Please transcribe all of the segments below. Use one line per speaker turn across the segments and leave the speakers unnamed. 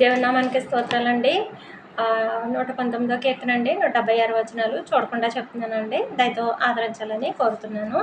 దేవుని నామానికి స్తోత్రాలండి నూట పంతొమ్మిదో కీర్తనండి నూట డెబ్బై ఆరు వచనాలు చూడకుండా చెప్తున్నానండి. దయతో ఆదరించాలని కోరుతున్నాను.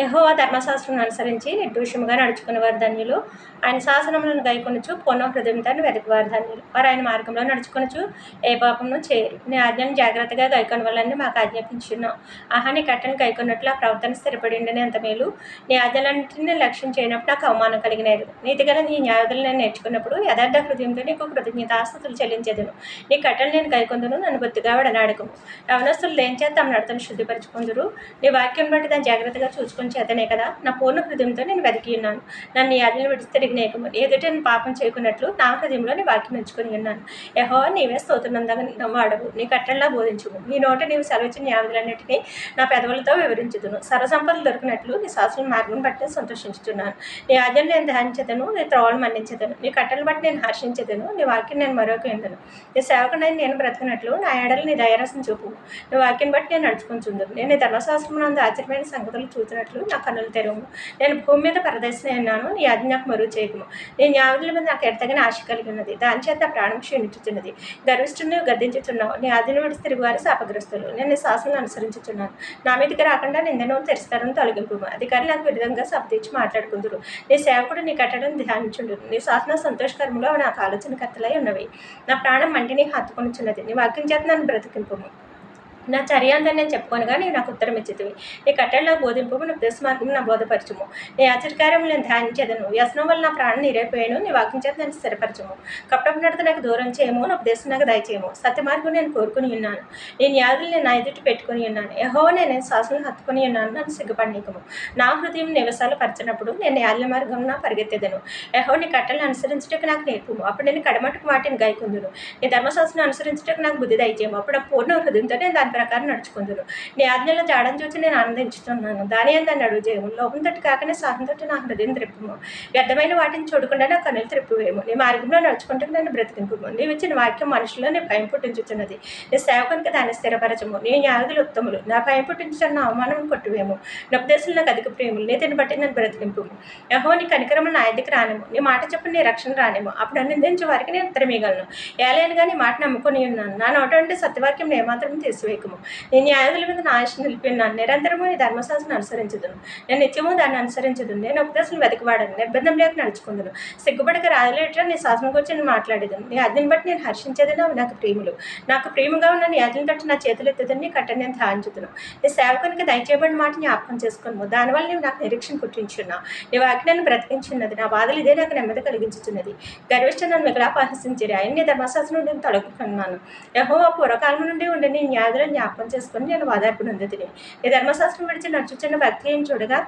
యహోవా ధర్మశాస్త్రం అనుసరించి నిర్దోషముగా నడుచుకునేవారు ధన్యులు. ఆయన శాసనములను గైకొనచ్చు పూర్ణ హృదయంతో వెతికివారు ధన్యులు. వారు ఆయన మార్గంలో నడుచుకొనచ్చు ఏ పాపమును చేయరు నీ ఆజ్ఞను జాగ్రత్తగా గైకొనవాలని మాకు ఆజ్ఞాపించున్నాం ఆహా నీ కట్టను గైకొన్నట్లు ఆ ప్రవర్తన స్థిరపడి ఉండని ఎంత మేలు. నీ ఆజ్ఞలన్నింటినీ లక్ష్యం చేయనప్పుడు నాకు అవమానం కలిగినది. నీతిగల నీ న్యాయదులు నేను నేర్చుకున్నప్పుడు యథార్థ హృదయంతో నీకు కృతజ్ఞతాస్తుతులు చెల్లించేదును. నీ కట్టలు నేను గైకొందును నన్ను బొత్తుగా విడనాడకము. యవనస్తులు ఏం చేత తమ నడతను శుద్ధిపరచుకుందరు. నీ వాక్యం బట్టి దాన్ని జాగ్రత్తగా చూసుకుని చేతనే కదా? నా పూర్ణ హృదయంతో నేను వెతికి ఉన్నాను. నన్ను నీ ఆజ్ఞలు విడిచి తిరిగినేకము ఎదుట నేను పాపం చేయకున్నట్లు నా హృదయంలో నీ వాక్యం ఎంచుకొని ఉన్నాను. యహో నీవే స్తోత్రనందగా వాడవు నీ కట్టెల్లా బోధించుము. నీ నోట నీవు సెలవిచ్చిన న్యాయాలన్నిటినీ నా పెదవులతో వివరించుదును. సర్వసంపదలు దొరికినట్లు నీ శాస్త్రం మార్గం బట్టి సంతోషించుతున్నాను నీ ఆజ్ఞను నేను ధ్యానించదను నీ త్రోవలు మన్నించదను. నీ కట్టెలు బట్టి నేను హర్షించదను నీ వాక్యం నేను మరొక ఎందను. నీ సేవకుడైన నేను బ్రతికినట్లు నా ఏడలు నీ దయరసం చూపు నీ వాక్యం బట్టి నేను నడుచుకుంటుందను. నేను ధర్మశాస్త్రం నందు ఆశ్చర్యమైన సంగతులు చూసినట్లు నా కనులు తెరవము నేను భూమి మీద పరదర్శన ఉన్నాను నీ ఆజ్ఞ నాకు మరుగు చేయకము నీ న్యాయుల మీద నాకు ఎడతగిన ఆశ కలిగి ఉన్నది దాని చేత నా ప్రాణం క్షీణించుతున్నది గర్విష్ఠుని గర్దించుతున్నావు నీ ఆజ్ఞను విడిచి తిరిగి శాపగ్రస్తులు. నేను నీ శాసనం అనుసరించుతున్నాను నా మీదకి రాకుండా నిందను తెరుస్తారని తొలగింపు అధికారులు నాకు విధంగా శబ్దించి మాట్లాడుకుందరు. నీ సేవకుడు నీ కట్టడం ధ్యానించుండు నీ శాసన సంతోషకరములో నాకు ఆలోచనకర్తలై ఉన్నవి. నా ప్రాణం మంటిని హత్తుకొనిచున్నది. నీ వాక్యం చేత నన్ను బ్రతికింపు నా చర్య నేను చెప్పుకోనుగా కానీ నాకు ఉత్తరం ఇచ్చితివి నీ కట్టెల్లో బోధింపు నా ఉద్దేశ మార్గం నా బోధపరచుము. నీ ఆచరికార్యం నేను ధ్యానించేదను. వ్యసనం వల్ల నా ప్రాణం నీరైపోయాను. నీ వాక్యం చేత నేను స్థిరపరచము. కప్పటం నడత నాకు దూరం చేయము. నా ఉద్దేశం నాకు దయచేయము. సత్య మార్గం నేను కోరుకుని ఉన్నాను. నీ న్యాదులు నేను నా ఎదుటి పెట్టుకుని ఉన్నాను. యహో నేను శ్వాసను హత్తుకుని ఉన్నాను. నన్ను సిగ్గుపడనీకము నా హృదయం నివసాలు పరిచినప్పుడు నేను న్యాయ మార్గం పరిగెత్తేదను. యహో నీ కట్టలను అనుసరించటకు నాకు నేర్పుము. అప్పుడు నేను కడమట్టుకు వాటిని గైకుందును నీ ధర్మశాస్త్రం అనుసరించటకు నాకు బుద్ధి దయచేయము. అప్పుడు పూర్ణ హృదయంతో నేను దాన్ని ప్రకారం నడుచుకుందురు. నీ ఆజ్ఞలో జాడని చూసి నేను ఆనందించుతున్నాను దాని అందని అడుగు లోపం తోటి కాకనే సాహంతో నా హృదయం త్రిప్పుము. వ్యర్థమైన వాటిని చూడకుండా నా కన్నులు త్రిప్పివేయము నీ మార్గంలో నడుచుకుంటూ నన్ను బ్రతికింపు నీవు ఇచ్చిన వాక్యం మనుషుల్లో నీ భయం పుట్టించుతున్నది నీ సేవకునికి దాన్ని స్థిరపరచము. నీ న్యాయులు ఉత్తములు. నా భయం పుట్టించుతున్న అవమానం కొట్టువేము. నా ఉపదేశం నాకు అధిక ప్రేములు. నీ తిని బట్టి నన్ను బ్రతికింపు యహో నీ కనికరము నా ఎదుకు రానేము నీ మాట చెప్పు నీ రక్షణ రానేము అప్పుడు నన్ను నిందించే వారికి నేను ఉత్తరమీయగలను ఏలైనగా నీ మాట నమ్ముకొని ఉన్నాను. నా నోట ఉంటే సత్యవాక్యం ఏమాత్రం తీసివేయకము నేను న్యాయాదుల మీద నా ఆశ నిలిపి నిరంతరము నీ ధర్మశాస్త్రం అనుసరించదును నేను నిత్యము దాన్ని అనుసరించదును నేను ఉపదేశం వెతికివాడను నిర్బంధం లేక నడుచుకుందును సిగ్గుపడక రాజలేట నీ శాసనం గురించి నేను మాట్లాడేదాను నీ అదిని బట్టి నేను హర్షించేది నాకు ప్రేములు నాకు ప్రేమగా ఉన్న నీ బట్టి నా చేతులు ఎత్తుదని నీ కట్ట నేను ధ్యానించుదును నీ సేవకునికి దయచేయబడిన మాట జ్ఞాపకం చేసుకున్నాము దానివల్ల నేను నాకు నిరీక్షణ పుట్టించున్నావు నీ వాక్యాన్ని బ్రతికించున్నది నా బాధలు ఇదే నాకు నెమ్మది కలిగించుతున్నది గర్విష్ట నన్ను మిగతా ఆయన్ని ధర్మశాస్త్రం నేను తొలగుకున్నాను యహో పూర్వకాలం నుండి ఉండి నీ న్యాయాలను జ్ఞాపకం చేసుకొని నేను వాదార్పు ఈ ధర్మశాస్త్రం విడిచి నడుచుచున్న భక్తి ఏం చూడగా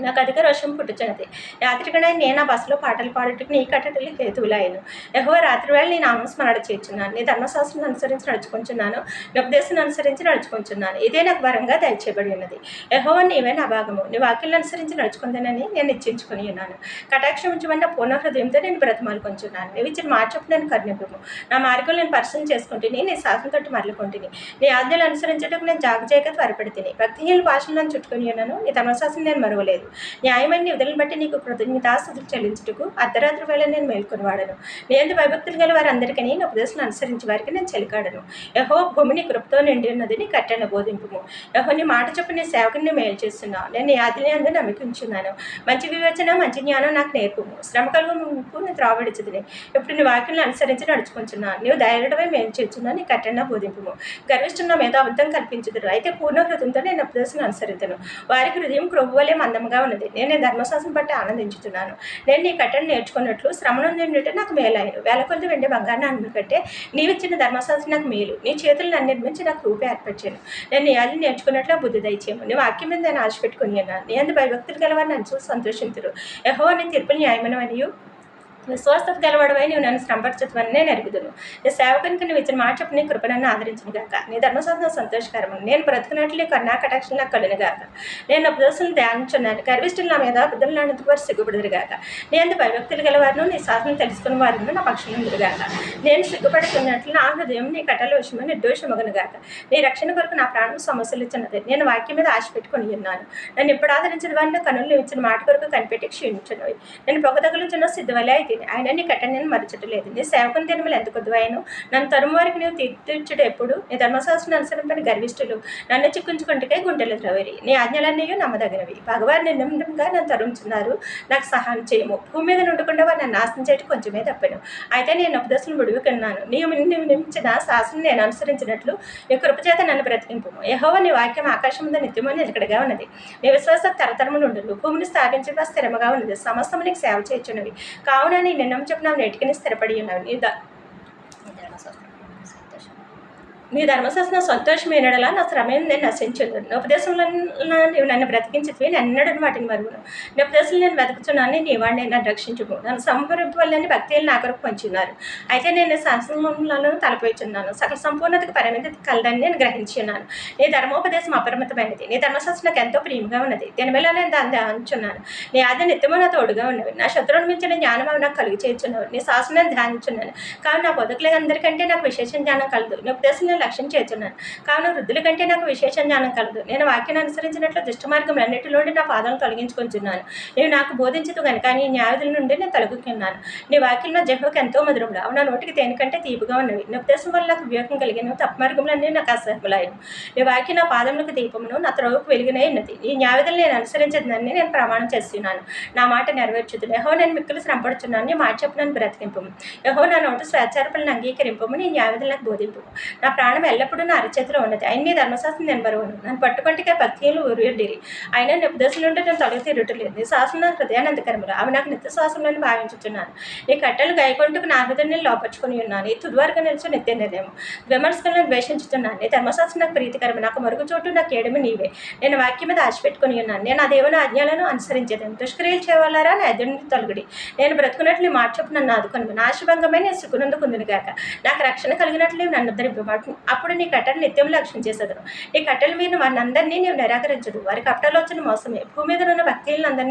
నాకు అధిక రోషం పుట్టుచున్నది. రాత్రికనే నేను ఆ బస్సులో పాటలు పాడుటకు నీ కట్టడలు హేతువులాయను ఎహో రాత్రివేళ నేను నీ నామస్మరణ చేర్చున్నాను. నీ ధర్మశాస్త్రం అనుసరించి నడుచుకుంటున్నాను నీ ఉపదేశం అనుసరించి నడుచుకుంటున్నాను ఇదే నాకు వరంగా దయచేయబడి ఉన్నది. ఎహో నీవే నా భాగము. నీ వాక్యాలను అనుసరించి నడుచుకుందానని నేను నిశ్చయించుకుని ఉన్నాను. కటాక్షం ఉంచమన్న పూర్ణ హృదయంతో నేను బ్రతమాలుకుంటున్నాను నీవు ఇచ్చిన మాట నేను కర్ణిపము. నా మార్గం నేను పరిశీలన చేసుకుంటుని నీ శాసనం తోటి మరలుకుంటుని. నీ ఆజ్ఞలు అనుసరించడానికి నేను జాగజేయక త్వరపెడుతుంది భక్తిహీన భాషను నన్ను చుట్టుకుని ఉన్నాను. నీ ధర్మశాస్త్రం నేను మరవలేదు. న్యాయమైన నిధులను బట్టి నీకు కృతజ్ఞతాస్థుతులు చెల్లించుటకు అర్ధరాత్రి వేళ నేను మేల్కొనివాడను. నేను భయభక్తులు గల వారందరికీ నేను ఉపదేశం అనుసరించి వారికి నేను చెలికాడను. యహో భూమిని కృపతో నిండి ఉన్నది నీ కట్టెను బోధింపుము. యహో నీ మాట చెప్పు నీ సేవకుని మేలు చేస్తున్నావు నేను నీ ఆదిని మంచి వివేచన మంచి జ్ఞానం నాకు నేర్పుము. శ్రమ కలుగు నేను త్రావడిచుదిని ఇప్పుడు నీ వాక్యం అనుసరించి నడుచుకుంటున్నాను. నీవు ధైర్యడమే మేలు చేస్తున్నావు నీ కట్టెన బోధింపుము. గర్విస్తున్న మీద అబద్ధం కల్పించుదురు. అయితే పూర్ణ హృదయంతో నేను ఉపదేశం అనుసరించను వారికి హృదయం క్రొవ్వు వలె ఆనందంగా ఉన్నది. నేను ధర్మశాస్త్రం బట్టి ఆనందించుతున్నాను. నేను నీ కట్టను నేర్చుకున్నట్లు శ్రమను నాకు మేలైన. వేల కొలది వెండి బంగారాన్ని అనుకుంటే నీవిచ్చిన ధర్మశాస్త్రం నాకు మేలు. నీ చేతులు నన్ను నిర్మించి నాకు రూపే ఏర్పరిచాను. నేను నీ నేర్చుకున్నట్లు బుద్ధి దయచేయము నీ వాక్యం మీద నేను ఆశ పెట్టుకుని ఉన్నాను. నీ అందు భయభక్తులు గలవారిని అంచు చూసి సంతోషించరు యహో నీ తీర్పులు న్యాయమైనవనియు. స్వస్థత గలవాడవై నువ్వు నన్ను శ్రమపరచదని నేను ఎరుగుదును నీ సేవకునికి నువ్వు ఇచ్చిన మాట చెప్పు నీ కృప నన్ను ఆదరించిన గాక. నీ ధర్మశాస్త్రం సంతోషకరము. నేను బ్రతుకున్నట్లు కన్నా కటాక్షం నాకు కలిగిన గాక. నేను ఉపదేశం ధ్యానించున్నాను. గర్విష్ఠులు నా మీద బుద్ధులు నాన్నకు వారు సిగ్గుపడదురు గాక. నేను భయభక్తులు గలవారును నీ శాసనం తెలుసుకున్న వారిని నా పక్షులు ఉందరు గాక. నేను సిగ్గుపడుతున్నట్లు నా హృదయం నీ కట్టల విషయమని నిర్దోషమగను గాక. నీ రక్షణ కొరకు నా ప్రాణం సమస్యలు ఇచ్చినది. నేను వాక్యం మీద ఆశ పెట్టుకుని ఉన్నాను. నన్ను ఇప్పుడు ఆదరించిన వారిని కనులు ఇచ్చిన మాట కొరకు కనిపెట్టి క్షీణించినవి నేను పొగ తగులుచున్న సిద్ధవలే అయితే ఆయన నీ కట్టని నేను మరచటలేదు. నీ సేవకుని తినమలు ఎంత కొద్దువాయను నన్ను తరుము వారికి నీవు తీర్చుడు ఎప్పుడు? నీ ధర్మశాస్త్రం అనుసరింపని గర్విష్ఠులు నన్ను చిక్కుంచుకుంటే గుండెలు ద్రవరి నీ ఆజ్ఞలన్నీ నమ్మదగినవి. భగవాన్ నిన్నగా నన్ను తరుముచున్నారు. నాకు సహాయం చేయము. భూమి మీద నుండకుండా వారు నన్ను నాశనం చేయటం కొంచెమే తప్పను. అయితే నేను ఉపదశను విడువుకున్నాను. నీవు నిర్మించిన శాసనం నేను అనుసరించినట్లు నీ కృపచేత నన్ను బ్రతికింపు యహోవ నీ వాక్యం ఆకాశం మీద నిత్యమని నిలకడగా ఉన్నది. నీ విశ్వాస తరతరములు ఉండు భూమిని స్థాపించగా స్థిరముగా ఉన్నది. సమస్తము నీకు సేవ చేయుచున్నవి. కావున నీ నిన్నం చెప్పిన నెటికిని స్థిరపడి ఉన్నాను నీ ద- సంతోషం ఏనడలా నా శ్రమేం నేను నశించదు. ఉపదేశంలో నీవు నన్ను బ్రతికించితివి నన్నడని వాటిని మరుగును నీ ఉపదేశం నేను బ్రతుకుతున్నాను నీ వాడిని నన్ను రక్షించుకో నన్ను సంహరింపు వల్లని భక్తులు నా కొరకు పంచున్నారు అయితే నేను శాసనంలో తలపోయిచున్నాను సకల సంపూర్ణతకు పరిమితి కలదని నేను గ్రహించున్నాను నీ ధర్మోపదేశం అపరిమితమైనది. నీ ధర్మశాస్త్రం నాకు ఎంతో ప్రియముగా ఉన్నది. దీనివల్ల నేను దాన్ని ధ్యానించున్నాను. నీ ఆది నిత్యము నా తోడుగా ఉన్నవి. నా శత్రువుని మించిన జ్ఞానం నాకు కలుగు చేయుచున్నావు నీ శాసనం ధ్యానించున్నాను. కానీ నా బతుకులు అందరికంటే నాకు విశేష జ్ఞానం కలదు. నీ ఉపదేశం నేను లక్ష్యం చేర్చున్నాను. కావున వృద్ధుల కంటే నాకు విశేష జ్ఞానం కలదు. నేను వాక్యాన్ని అనుసరించినట్లు దుష్ట మార్గం అన్నిటిలోండి నా పాదాలను తొలగించుకుంటున్నాను నీవు నాకు బోధించదు కనుక నీ న్యాయదుల నుండి నేను తొలగుకున్నాను నీ వాక్యం నా జన్మకు ఎంతో మధురములు. అవు నా నోటికి దేనికంటే తీపిగా ఉన్నవి. నీ ఉద్దేశం వల్ల నాకు వివేకం కలిగిన తప్ప మార్గములన్నీ నాకు అసహ్యములాయను నీ వాక్యం నా పాదములకు దీపమును నా త్రోవకు వెలుగునే ఉన్నది. ఈ న్యాయదులు నేను అనుసరించదని నేను ప్రమాణం చేస్తున్నాను. నా మాట నెరవేర్చుతుంది యహో నేను మిక్కులు శ్రమపడుచున్నాను. నీ మాట చెప్పు నన్ను బ్రతికింపు యహో నా నోటు స్వేచ్ఛార్పణను అంగీకరింపము. నీ న్యాయదులు నాకు బోధింపు నా ప్రాణ ఎల్లప్పుడూ నా అరచేతిలో ఉన్నది. ఆయన నీ ధర్మశాస్త్రం నేను బరువును. నన్ను పట్టుకుంటే భక్తిలు అయినా నీ ఉపదేశం నేను తొలగి తిరగట్లేదు. నీ శ్వాసం నా హృదయానందకరములు. అవి నాకు నిత్య శ్వాసంలో భావించుచున్నాను. నీ కట్టెలు గైకొంటుకు నా హృదయం నేను లోపరుచుకుని ఉన్నాను. ఈ తుదివరకు నిలిచి నిత్య నిర్ణయం విమర్శకులను ద్వేషించుతున్నాను నీ ధర్మశాస్త్రం నాకు ప్రీతికరము. నాకు మరుగు చోటు నాకు ఏడమి నీవే. నేను వాక్యం మీద ఆశపెట్టుకుని ఉన్నాను. నేను ఆ దేవుని ఆజ్ఞలను అనుసరించేదాను దుష్క్రియలు చేయవలరా? నా ఎదురుని తొలగుడి. నేను బ్రతుకున్నట్లు నీ మాట చెప్పు నన్ను ఆదుకొని నాశభంగమై నేను సుఖనందుకుందును గాక. నాకు రక్షణ కలిగినట్లు నన్ను ఉద్ధరింపబడు అప్పుడు నీ కట్టెలు నిత్యం లక్ష్యం చేసేదను నీ కట్టెల మీద వారినందరినీ నీవు నిరాకరించదు వారి కట్టలో వచ్చిన మోసమే. భూమి మీద ఉన్న భక్తులను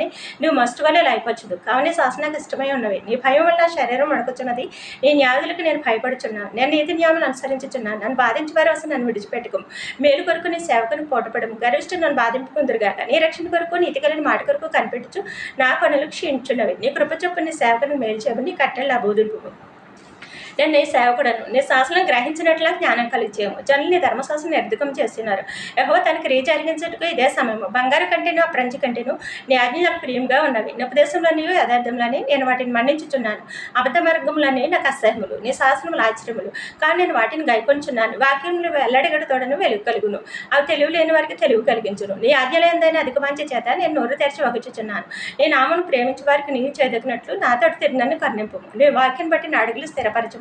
నువ్వు మస్టు వల్లే లైపొచ్చదు కావున శాసనానికి ఇష్టమై ఉన్నవి. నీ భయం వల్ల నా శరీరం అడుగుతున్నది నీ న్యాయులకు నేను భయపడుచున్నాను. నేను నీతి నియమాలు అనుసరించుచున్నాను. నన్ను బాధించి వారు నన్ను విడిచిపెట్టుకోము. మేలు కొరకు నీ సేవకుని పోటపడము. గరిష్ట నన్ను బాధింపుకుందరుగాక నీ రక్షణ కొరకు నీతి కలిగిన మాట కొరకు కనిపెట్టుచు నా పనులు క్షీణించున్నవి. నీ కృప చొప్పున నీ సేవకుని మేలు చేయమని నీ కట్టెలు నా బోధింపు నేను నీ సేవకుడను. నీ శాసనం గ్రహించినట్లా జ్ఞానం కలిచేయము జనులు నీ నిర్ధకం చేస్తున్నారు యహో తనకి రీ జరిగించటకు ఇదే సమయము. బంగారు కంటేను అప్రంచి కంటేను నీ ఆజ్ఞ నాకు ప్రియంగా ఉన్నవి. నీ ఉపదేశంలోని యథార్థంలోని నేను వాటిని మన్నించుచున్నాను. అబద్ధ మార్గంలోని నాకు అసహ్యములు నీ శాసనములు ఆశ్చర్యములు. కానీ నేను వాటిని గైకొంచున్నాను వాక్యములు వెల్లడిగడతోడను వెలుగు కలుగును. అవి తెలివి లేని వారికి తెలివి కలిగించును. నీ ఆజ్ఞలేందైనా అధిక మంచి చేత నేను నోరు తెరిచి వగుచుచున్నాను నీ నామను ప్రేమించి వారికి నీవు చేదగినట్లు నాతో తిరిగినన్ను కర్ణింపు నీ వాక్యం బట్టి నా అడుగులు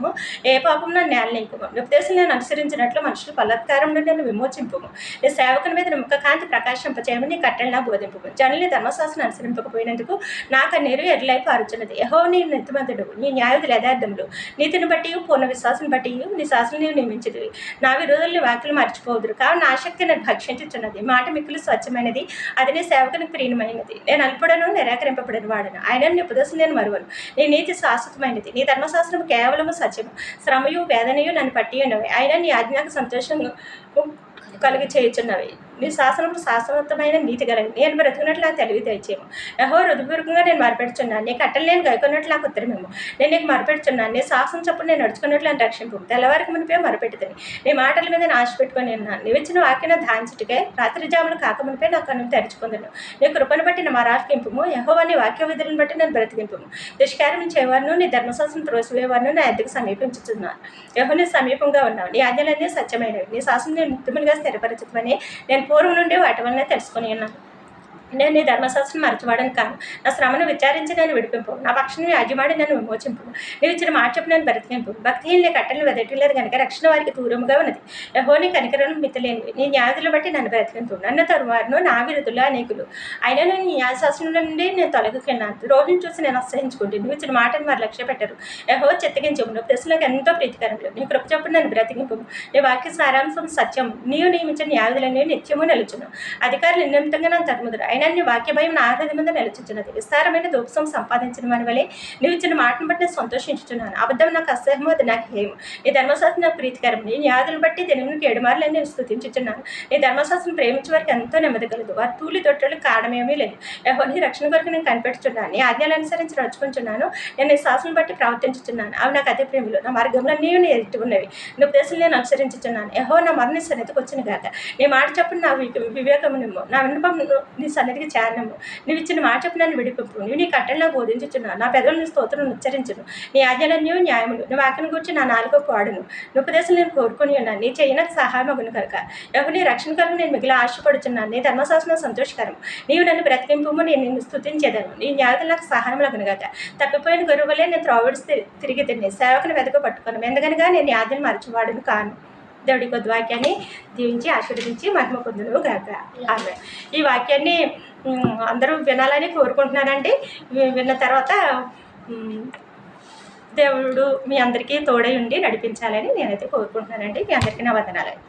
స్థిరపరచము ఏ పాపం నన్ను నేలనింపుము ఉపదేశం నేను అనుసరించినట్లు మనుషులు బలత్కారం నుండి నన్ను విమోచింపు నీ సేవకుని మీద ముఖ కాంతి ప్రకాశింపచేయమని నీ కట్టెలు నా బోధింపు జనులు ధర్మశాస్త్రం అనుసరింపకపోయినందుకు నా కన్నీరు ఎడ్లై పారుచున్నది. యహో నీ నితిమంతుడు. నీ న్యాయుధులు యథార్థములు. నీతిని బట్టి పూర్ణ విశ్వాసం బట్టి నీ శాసనం నీవు నియమించదు నా విరోధుల్ని వాక్యలు మర్చిపోదురు. కావు నా శక్తి నేను భక్షించుచున్నది. మాట మిక్కులు స్వచ్ఛమైనది. అది నీ సేవకునికి ప్రియమైనది. నేను అల్పుడను నిరాకరింపబడిన వాడను ఆయన నీ ఉపదేశం నేను మరువను. నీ నీతి శాశ్వతమైనది. నీ ధర్మశాస్త్రం కేవలము సత్యము శ్రమయు వేదనయు నన్ను పట్టి ఉన్నవి అయినా నీ ఆజ్ఞకు సంతోషంగా కలిగి చేయుచున్నవి నీ శాసనము శాశ్వతమైన నీతి గలవి నేను బ్రతుకున్నట్లు నాకు తెలివి తెచ్చేము. యహో హృదయపూర్వకంగా నేను మరపెడుచున్నాను. నీకు అట్టలు నేను గైకొన్నట్లు నాకు ఉత్తరమేమో నేను నీకు మరపెడుచున్నాను. నీ శాసనం చప్పుడు నేను నడుచుకున్నట్లు నేను రక్షింపు. తెల్లవారికి మునిపే మరపెట్టుదని. నీ మాటల మీద నేను ఆశ పెట్టుకొని ఉన్నాను. నువ్వు ఇచ్చిన వాక్యను ధాన్సిటికే రాత్రి జాములు కాకమునిపే నా కన్ను తెరుచుకుందాను. నీ కృపను బట్టి నా మరాకింపుము యహోవా నీ వాక్య విధులను బట్టి నేను బ్రతికింపుము. దుష్కారం చేయవారును నీ ధర్మశాస్త్రం త్రోసివేవారును నా ఎద్దకు సమీపించుతున్నాను యహో నీ సమీపంగా ఉన్నావు. నీ ఆజ్ఞలన్నీ సత్యమైనవి. నీ శాసనం నేను నిత్యములుగా స్థిరపరచుతామని నేను పూర్వం నుండి వాటి వల్లనే తెలుసుకుని ఉన్నాను నేను నీ ధర్మశాస్త్రం మరచివాడని కాను నా శ్రమను విచారించి నన్ను విడిపింపు. నా పక్షం యాజమాడి నన్ను విమోచింపు. నీవు ఇచ్చిన మాట చెప్పు నన్ను బ్రతికింపు భక్తిహీన కట్టలు కట్టెలు వెదటలేదు కనుక రక్షణ వారికి దూరంగా ఉన్నది. యహో నీ కనికరం మితలేనివి. నీ న్యాయులు బట్టి నన్ను బ్రతికింపు. నన్ను తరువారును నా విరుదులు అనేకులు. అయినా నేను నీ న్యాయశాస్త్రం నుండి నేను తొలగుకున్నాను ద్రోహిని చూసి నేను అసహించుకుంటే నువ్వు ఇచ్చిన మాటను వారు లక్ష్య పెట్టరు. యహో చిత్తగించము నువ్వు ప్రశ్నలకు ఎంతో ప్రీతికరములు. నీ కృప చెప్పు నన్ను బ్రతికింపు. నీ వాక్య సారాంశం సత్యం నీవు నియమించిన న్యాయులన్నీ నిత్యము నిలుచును. అధికారులు నిమిత్తంగా నన్ను తరుముదురు. అయినా వాక్యభయం నీ నా హృదయం మీద నిలుచుచున్నది విస్తారమైన దూపసం సంపాదించిన మన వలె నువ్వు ఇచ్చిన మాటను బట్టి నేను సంతోషించుచున్నాను అబద్ధం నాకు అసహ్యం అది నాకు హేయం నీ ధర్మశాస్త్రం నాకు ప్రీతికరం నీ న్యాయాలను బట్టి తెలుగునికి ఏడుమారులని నేను స్థుతించుచున్నాను నీ ధర్మశాస్త్రం ప్రేమించే వారికి ఎంతో నెమ్మది కలదు వారి తూలి తొట్టలు కారణమేమీ లేదు ఎవరి నీ రక్షణ కొరకు నేను కనిపెట్టుచున్నాను నీ ఆజ్ఞలు అనుసరించి నడుచుకుంటున్నాను నేను నీ శాసనం బట్టి ప్రవర్తించుచున్నాను అవి నాకు అతి ప్రేమిలు నా మార్గంలో నీవు నీ ఎదుటి ఉన్నవి నీ ఉపదేశం నేను అనుసరించుచున్నాను యహో నా మరణి సన్నిధికి వచ్చిన కాక నీ మాట చెప్పు నా వివేకము నిమ్ము నా విన్నపం నీ సన్నిధికి నువ్వు ఇచ్చిన మాట చెప్పు నన్ను విడిపింపు. నువ్వు నీ కట్టెల్లో నాకు నా పెదవులు నీ స్తోత్రం ఉచ్చరించును. నీ ఆజ్ఞలన్నీ న్యాయములు. నీ వాక్యం గురించి నా నాలుగో పాడును. నీ ఉపదేశం నేను కోరుకుని ఉన్నాను. నీ చెయ్యి నాకు సహాయం అగును కనుక. ఎవరు నీ రక్షణ కొరకు నేను మిగిలిన ఆశపడుచున్నాను. నీ ధర్మశాసనం సంతోషకరం. నీవు నన్ను బ్రతికింపు నేను నిన్ను స్థుతించేదాను నీ న్యాయతలు నాకు సహాయం అగును కదా తప్పిపోయిన గురువులే నేను త్రోవడిసి తి- తిరిగి తిని సేవకుని వెతక పట్టుకున్నాను ఎందుకనగా నేను ఆదిని మరచివాడును కాను. దేవుడి కొద్ది వాక్యాన్ని దీవించి ఆశీర్వదించి మహిమ పొందును గాక. ఆమె ఈ వాక్యాన్ని అందరూ వినాలని కోరుకుంటున్నానండి విన్న తర్వాత దేవుడు మీ అందరికీ తోడై ఉండి నడిపించాలని నేనైతే కోరుకుంటున్నానండి. మీ అందరికీ నా
వదనాలని